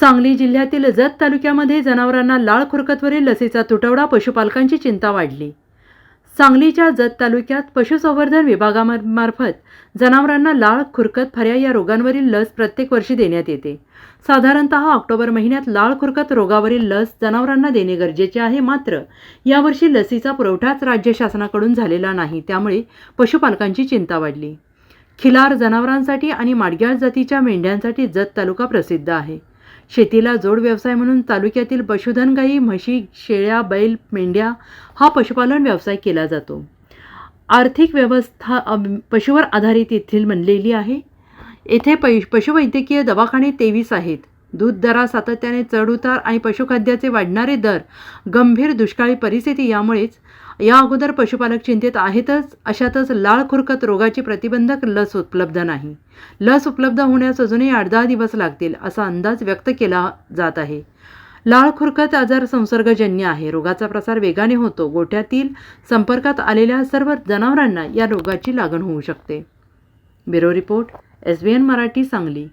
सांगली जिल्ह्यातील जत तालुक्यामध्ये जनावरांना लाळ खुरकतवरील लसीचा तुटवडा पशुपालकांची चिंता वाढली. सांगलीच्या जत तालुक्यात पशुसंवर्धन विभागामार्फत जनावरांना लाळ खुरकत फऱ्या या रोगांवरील लस प्रत्येक वर्षी देण्यात येते. साधारणत ऑक्टोबर महिन्यात लाळ खुरकत रोगावरील लस जनावरांना देणे गरजेचे आहे मात्र यावर्षी लसीचा पुरवठाच राज्य शासनाकडून झालेला नाही त्यामुळे पशुपालकांची चिंता वाढली. खिलार जनावरांसाठी आणि माडग्याळ जातीच्या मेंढ्यांसाठी जत तालुका प्रसिद्ध आहे. शेतीला जोड व्यवसाय म्हणून तालुक्यातील पशुधन गाई म्हशी शेळ्या बैल मेंढ्या हा पशुपालन व्यवसाय केला जातो. आर्थिक व्यवस्था पशुवर आधारित येथील बनलेली आहे. येथे पै पशुवैद्यकीय दवाखाने तेवीस आहेत. दूध दरा सातत्याने चढउतार आणि पशुखाद्याचे वाढणारे दर गंभीर दुष्काळी परिस्थिती यामुळेच या अगोदर पशुपालक चिंतेत आहेतच अशातच लाळ खुरकत रोगाची प्रतिबंधक लस उपलब्ध नाही. लस उपलब्ध होण्यास अजूनही आठ दहा दिवस लागतील असा अंदाज व्यक्त केला जात आहे. लाळ खुरकत आजार संसर्गजन्य आहे. रोगाचा प्रसार वेगाने होतो. गोठ्यातील संपर्कात आलेल्या सर्व जनावरांना या रोगाची लागण होऊ शकते. Bureau report S B N Marathi Sangli.